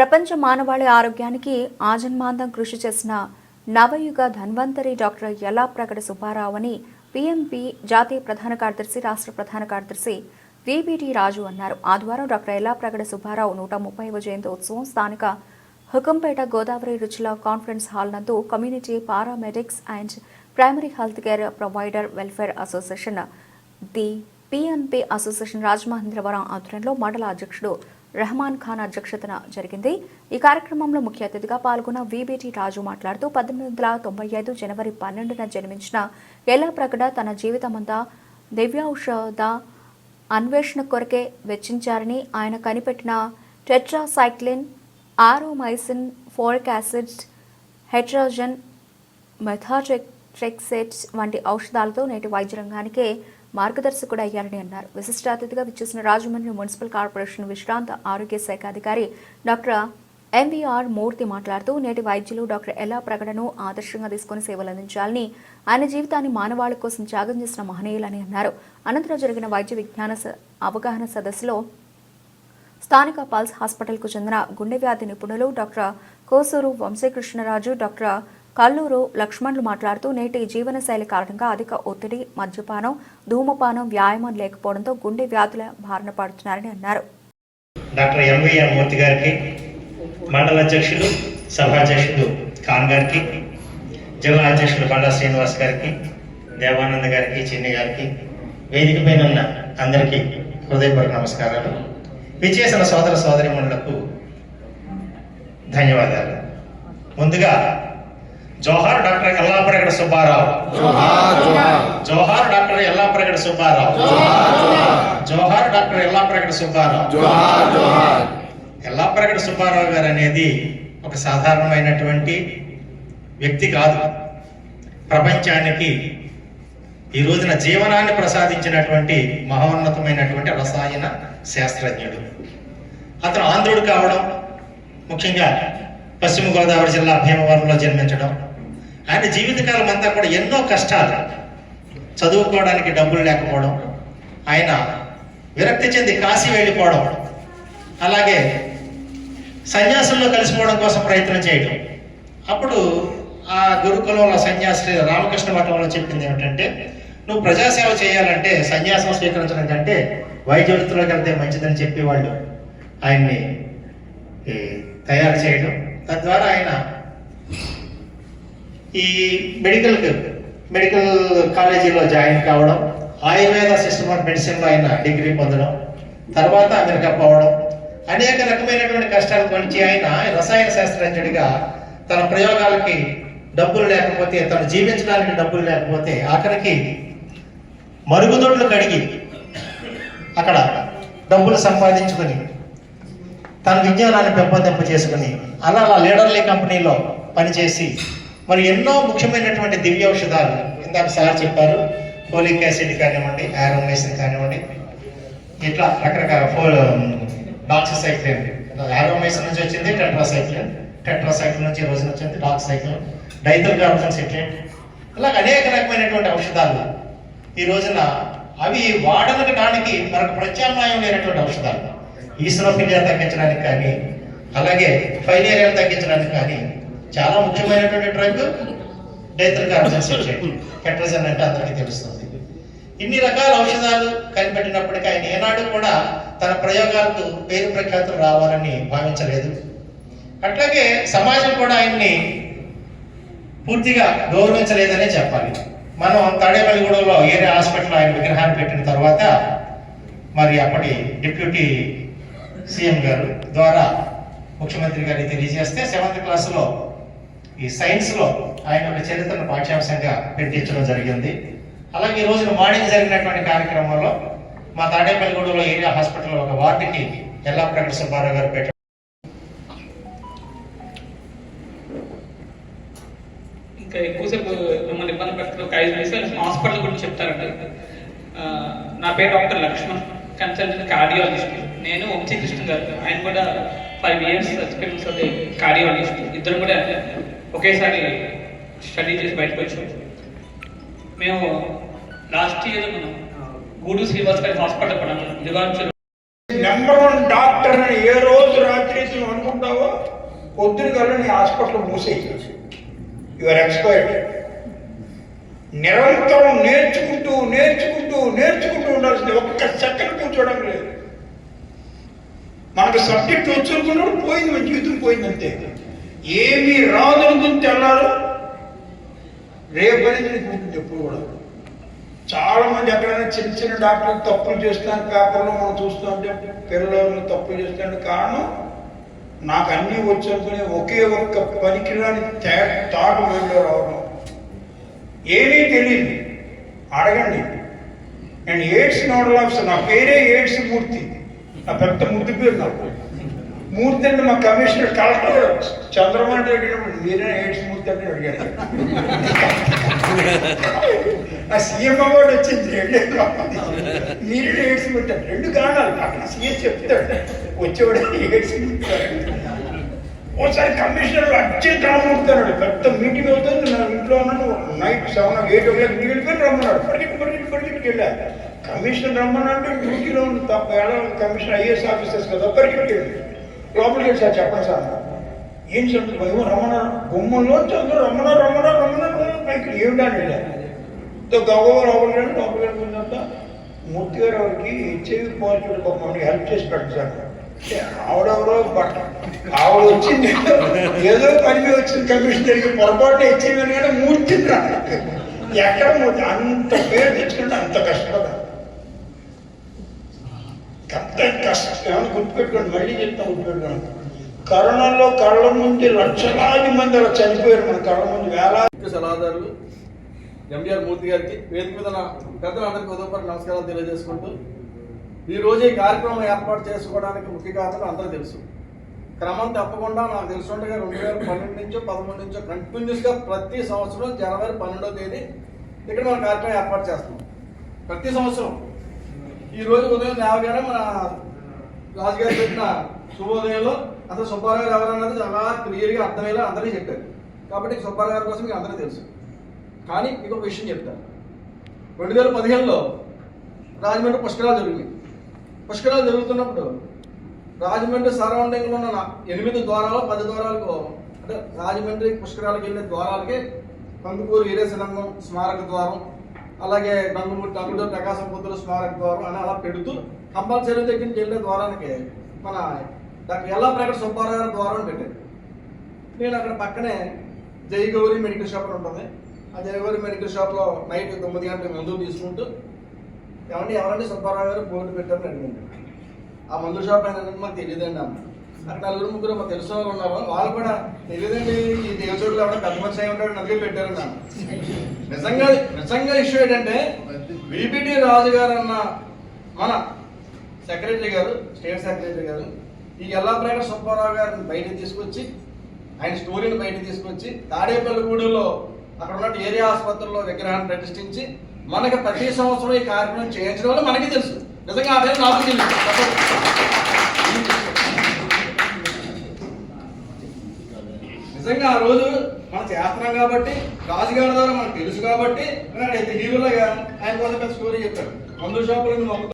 ప్రపంచ మానవాళి ఆరోగ్యానికి ఆజన్మాందం కృషి చేసిన నవయుగ ధన్వంతరి డాక్టర్ యలా ప్రగడ సుబ్బారావు అని పిఎంపి జాతీయ ప్రధాన కార్యదర్శి రాష్ట్ర ప్రధాన కార్యదర్శి విబిటి రాజు అన్నారు. ఆదివారం డాక్టర్ యలా ప్రగడ సుబ్బారావు నూట ముప్పైవ జయంతి ఉత్సవం స్థానిక హుకంపేట గోదావరి రుచుల కాన్ఫరెన్స్ హాల్ నందు community paramedics and primary health care provider welfare association the PMP association Rajamahendravaram ఆధ్వర్యంలో మండల అధ్యక్షుడు రెహమాన్ ఖాన్ అధ్యక్షతన జరిగింది. ఈ కార్యక్రమంలో ముఖ్య అతిథిగా పాల్గొన్న విబిటి రాజు మాట్లాడుతూ పద్దెనిమిది వందల తొంభై ఐదు జనవరి పన్నెండున జన్మించిన ఎల్లా ప్రగడ తన జీవితమంతా దివ్యౌషధ అన్వేషణ కొరకే వెచ్చించారని ఆయన కనిపెట్టిన tetracycline aureomycin folic acids Hetrazan methotrexates వంటి ఔషధాలతో నేటి వైద్య రంగానికే మార్గదర్శకుడు అయ్యారని అన్నారు. విశిష్ట అతిథిగా విచ్చేసిన రాజమండ్రి మున్సిపల్ కార్పొరేషన్ విశ్రాంత ఆరోగ్య శాఖ అధికారి డాక్టర్ ఎంవీఆర్ మూర్తి మాట్లాడుతూ నేటి వైద్యులు డాక్టర్ ఎలా ప్రకటన ఆదర్శంగా తీసుకుని సేవలు అందించాలని ఆయన జీవితాన్ని మానవాళి కోసం త్యాగం చేసిన మహనీయులని అన్నారు. అనంతరం జరిగిన వైద్య విజ్ఞాన స- అవగాహన సదస్సులో స్థానిక పల్స్ హాస్పిటల్కు చెందిన గుండె వ్యాధి నిపుణులు డాక్టర్ కోసూరు వంశీకృష్ణరాజు డాక్టర్ కల్లూరు లక్ష్మణ్లు మాట్లాడుతూ నేటి జీవనశైలి కారణంగా అధిక ఒత్తిడి మద్యపానం ధూమపానం వ్యాయామం లేకపోవడంతో గుండె వ్యాధుల బారిన పడుతున్నారని అన్నారు. డాక్టర్ ఎంవీఆర్ మూర్తి గారికి మండల అధ్యక్షులు సభాధ్యక్షుడు ఖాన్ గారికి జిల్లా అధ్యక్షుడు బండా శ్రీనివాస్ గారికి దేవానంద్ గారికి చిన్ని గారికి వేదిక పైన ఉన్న అందరికీ హృదయపూర్వక నమస్కారాలు. విచ్చేసిన సోదర సోదరిమణులకు ధన్యవాదాలు. ముందుగా జోహార్ డాక్టర్ ఎల్లాప్రగడ సుబ్బారావు. జోహార్ డాక్టర్ ఎల్లాప్రగడ సుబ్బారావు. జోహార్ డాక్టర్ ఎల్లాప్రగడ సుబ్బారావు. ఎల్లాప్రగడ సుబ్బారావు గారు అనేది ఒక సాధారణమైనటువంటి వ్యక్తి కాదు. ప్రపంచానికి ఈ రోజున జీవనాన్ని ప్రసాదించినటువంటి మహోన్నతమైనటువంటి రసాయన శాస్త్రజ్ఞుడు. అతను ఆంధ్రుడు కావడం ముఖ్యంగా పశ్చిమ గోదావరి జిల్లా భీమవరంలో జన్మించడం ఆయన జీవితకాలం అంతా కూడా ఎన్నో కష్టాలు. చదువుకోవడానికి డబ్బులు లేకపోవడం ఆయన విరక్తి చెంది కాశీ వెళ్ళిపోవడం అలాగే సన్యాసంలో కలిసిపోవడం కోసం ప్రయత్నం చేయడం అప్పుడు ఆ గురుకులంలో సన్యాసి రామకృష్ణ మఠంలో చెప్పింది ఏమిటంటే నువ్వు ప్రజాసేవ చేయాలంటే సన్యాసం స్వీకరించడం కంటే వైద్య వృత్తిలోకి వెళ్తే మంచిదని చెప్పి వాళ్ళు ఆయన్ని తయారు చేయడం తద్వారా ఆయన ఈ మెడికల్ మెడికల్ కాలేజీలో జాయిన్ కావడం ఆయుర్వేద సిస్టమ్ ఆఫ్ మెడిసిన్లో ఆయన డిగ్రీ పొందడం తర్వాత అమెరికా పోవడం అనేక రకమైనటువంటి కష్టాలు పంచి ఆయన రసాయన శాస్త్రజ్ఞుడిగా తన ప్రయోగాలకి డబ్బులు లేకపోతే తను జీవించడానికి డబ్బులు లేకపోతే ఆఖరికి మరుగుదొడ్లు కడిగి అక్కడ డబ్బులు సంపాదించుకొని తన విజ్ఞానాన్ని పెంపొందింప చేసుకుని అలా అలా లీడర్లీ కంపెనీలో పనిచేసి మరి ఎన్నో ముఖ్యమైనటువంటి దివ్య ఔషధాలు ఇందాక సార్ చెప్పారు. ఫోలిక్ యాసిడ్ కానివ్వండి ఆరోమైసిన్ కానివ్వండి ఇట్లా రకరకాల ఫో డాక్సిసైక్లిన్ ఆరోమైసిన్ నుంచి వచ్చింది టెట్రాసైక్లిన్. టెట్రాసైక్లిన్ నుంచి ఈ రోజున వచ్చింది డాక్సైక్లిన్. డైథల్ కార్బన్ సిట్లేట్ ఇలాగ అనేక రకమైనటువంటి ఔషధాలు. ఈ రోజున అవి వాడడానికి మనకు ప్రత్యామ్నాయం లేనటువంటి ఔషధాలు. ఈస్నోఫిలియా తగ్గించడానికి కానీ అలాగే ఫైలేరియా తగ్గించడానికి కానీ చాలా ముఖ్యమైనటువంటి డ్రగ్ డైథల్ కార్బన్ అంటే అందరికీ తెలుస్తుంది. ఇన్ని రకాల ఔషధాలు కనిపెట్టినప్పటికీ ఆయన ఏనాడు కూడా తన ప్రయోగాలకు పేరు ప్రఖ్యాతులు రావాలని భావించలేదు. అట్లాగే సమాజం కూడా ఆయన్ని పూర్తిగా గౌరవించలేదనే చెప్పాలి. మనం తాడేపల్లిగూడలో ఏరియా హాస్పిటల్ ఆయన విగ్రహాన్ని పెట్టిన తర్వాత మరి అప్పటి డిప్యూటీ సీఎం గారు ద్వారా ముఖ్యమంత్రి గారికి తెలియజేస్తే సెవెంత్ క్లాస్లో ఈ సైన్స్లో ఆయన ఒక చరిత్రను పాఠ్యాంశంగా పెట్టించడం జరిగింది. అలాగే ఈ రోజున మార్నింగ్ జరిగినటువంటి కార్యక్రమంలో మా తాడేపల్లిగూడలో ఏరియా హాస్పిటల్ ఒక వార్డుకి ఎల్లా ప్రకట సుబ్బారావు గారు పెట్టడం ఇంకా ఎక్కువసేపు మిమ్మల్ని ఇబ్బంది పెడుతున్న ఒక ఐదు నిమిషాలు హాస్పిటల్ గురించి చెప్తారండి. నా పేరు డాక్టర్ లక్ష్మణ్ కన్సల్టెంట్ కార్డియాలజిస్ట్. నేను వంశీకృష్ణ గారు. ఆయన కూడా ఫైవ్ ఇయర్స్ ఎక్స్పీరియన్స్ అది కార్డియాలజిస్ట్. ఇద్దరు కూడా ఒకేసారి స్టడీ చేసి బయటకు వచ్చాం. మేము లాస్ట్ ఇయర్ మనం గూడు శ్రీవాస్ గారి హాస్పిటల్ కూడా దివాంచు నెంబర్ వన్ డాక్టర్ అని ఏ రోజు రాత్రి నువ్వు అనుకుంటావో పొద్దున కల్లా నీ హాస్పిటల్ మూసేయచ్చు యువర్ ఎక్స్పైర్డ్ నిరంతరం నేర్చుకుంటూ నేర్చుకుంటూ నేర్చుకుంటూ ఉండాల్సింది ఒక్క సెకండ్ కూర్చోవడం లేదు. మనకు సబ్జెక్ట్ వచ్చుకున్నాడు పోయింది మన జీవితం పోయింది ఏమీ రాదు రాదనుకుని తెల్లారు రేపు అనేది నీకు ఉంటుంది ఎప్పుడు కూడా. చాలా మంది ఎక్కడైనా చిన్న చిన్న డాక్టర్లు తప్పులు చేస్తాను పేపర్లో మనం చూస్తుంటే పిల్లలు తప్పులు చేస్తాను కారణం నాకు అన్నీ వచ్చనుకునే ఒకే ఒక్క పనికిరాని థాట్ తాటు మైండ్లో రావడం. ఏమీ తెలియదు. అడగండి. నేను ఎయిడ్స్ నోడల్ ఆఫీసర్ నా పేరే ఎయిడ్స్ మూర్తి. నా పెద్ద ముద్దు పేరు నాకు. మూర్తి అంటే మా కమిషనర్ కలెక్టర్ చంద్రబాబు అడిగినప్పుడు మీరే ఎయిడ్స్ మూర్తి అంటే అడిగాడు ఆ సీఎం అవార్డు వచ్చింది రెండే. మీరే ఎయిడ్స్ మూర్తి అంటే రెండు కారణాలు. అక్కడ సీఎం చెప్తాడు. వచ్చేవాడు ఎయిడ్స్ మూర్తి ఒకసారి ఓసారి కమిషనర్ అర్జెంట్ రామూర్తాడు పెద్ద మీటింగ్ అవుతుంది. నా ఇంట్లో ఉన్నాను. Night seven eight o'clock నీళ్ళు వెళ్ళి రమ్మన్నాడు. పరిగెత్తి పరిగెత్తి పరిగెత్తికి వెళ్ళాను కమిషనర్ రమ్మన్నాడు. డ్యూటీలో ఉంది తప్ప ఎలా కమిషనర్ ఐఏఎస్ ఆఫీసర్స్ కదా. పరిగెత్తి వెళ్ళాడు. లోపలికి వెళ్ళి సార్ చెప్పండి సార్. ఏం చెప్తుంది భయం రమణ గుమ్మంలో చదువు రమణ రమణ రమణ రమణ. పైకి ఏమిటండి గవ్వ లోపలికి రండి లోపలికి వెళ్ళిపోయినంత మూర్తి గారు ఎవరికి హెచ్ఐవి పాజిటివ్ పాపం మనకి హెల్ప్ చేసి పెట్టండి సార్. ఆవిడెవరో బట్ట ఆవిడ వచ్చింది. ఏదో పని మీద వచ్చింది కమిషనర్కి పొరపాటు హెచ్ఐవి అని కానీ మూర్తి ఎక్కడ మూర్తి? అంత పేరు తెచ్చుకుంటే అంత కష్టపడ అంత కష్టం. గుర్తుపెట్టుకోండి మళ్ళీ చెప్తాం గుర్తుపెట్టుకోండి. కరోనాలో కళ్ళ ముందు లక్షలాది మంది అలా చనిపోయారు మన కళ్ళ ముందు వేలాది. సలహాదారులు ఎంబీఆర్ మూర్తి గారికి వేదిక మీద ఉన్న పెద్దలందరికీ ఉదయపాటు నమస్కారాలు తెలియజేసుకుంటూ ఈరోజు ఈ కార్యక్రమం ఏర్పాటు చేసుకోవడానికి ముఖ్య కారణం అందరూ తెలుసు. క్రమం తప్పకుండా నాకు తెలుసుండగా రెండు వేల పన్నెండు నుంచో పదమూడు నుంచో కంటిన్యూస్గా ప్రతి సంవత్సరం జనవరి పన్నెండో తేదీ ఇక్కడ మనం కార్యక్రమం ఏర్పాటు చేస్తాం ప్రతి సంవత్సరం ఈ రోజు ఉదయం లేవగానే మన రాజుగారు పెట్టిన శుభోదయంలో అసలు సుబ్బారావు గారు ఎవరన్నది చాలా క్లియర్గా అర్థమయ్యేలా అందరికీ చెప్పారు. కాబట్టి సుబ్బారావు గారి కోసం మీకు అందరూ తెలుసు. కానీ మీకు ఒక విషయం చెప్తాను రెండు వేల పదిహేనులో రాజమండ్రి పుష్కరాలు జరిగింది పుష్కరాలు జరుగుతున్నప్పుడు రాజమండ్రి సరౌండింగ్లో ఉన్న ఎనిమిది ద్వారాలు పది ద్వారాలకు అంటే రాజమండ్రి పుష్కరాలకు వెళ్ళే ద్వారాలకి కందుకూరు వీరేశలింగం స్మారక ద్వారం అలాగే నందమూరి గంగుడూరు ప్రకాశం పుత్రుల స్మారక ద్వారం అని అలా పెడుతూ కంపల్సరీ దగ్గర నుంచి వెళ్ళే ద్వారానికి మన డాక్టర్ ఎల్లా ప్రకట సుబ్బారావు గారి ద్వారం పెట్టారు. నేను అక్కడ పక్కనే జై మెడికల్ షాప్ ఉంటుంది. ఆ జైగౌరి మెడికల్ షాప్లో నైట్ తొమ్మిది గంటలకు మందులు తీసుకుంటూ ఏమంటే ఎవరంటే సుబ్బారావు గారు? బోర్డు పెట్టారని అడిగింది ఆ మందు షాప్ ఆయన మాకు తెలియదండి అమ్మ. అక్కడ నలుగురు ముగ్గురు మాకు తెలిసిన వాళ్ళు ఉన్నారు. వాళ్ళు కూడా తెలియదండి ఈ దేవచోట్ల ఎవడో పెద్ద మనిషి అయి ఉంటాడు అందుకే పెట్టారన్న నిజంగా నిజంగా ఇష్యూ ఏంటంటే విబిడి రాజు గారు అన్న మన సెక్రటరీ గారు స్టేట్ సెక్రటరీ గారు ఈ ఎల్లాప్రేట సుబ్బారావు గారిని బయటకు తీసుకొచ్చి ఆయన స్టోరీని బయటకు తీసుకొచ్చి తాడేపల్లిగూడెలో అక్కడ ఉన్న ఏరియా ఆసుపత్రిలో విగ్రహాన్ని ప్రతిష్ఠించి మనకి ప్రతి సంవత్సరం ఈ కార్యక్రమం చేయించడం వల్ల మనకి తెలుసు. నిజంగా ఆ పేరు నాకు తెలుసు నిజంగా ఆ రోజు మనం చేస్తున్నాం కాబట్టి రాజుగారి ద్వారా మనకు తెలుసు కాబట్టి ఆయన హీరోలాగా ఆయన కోసం స్టోరీ చెప్పాడు. మందు షాపులను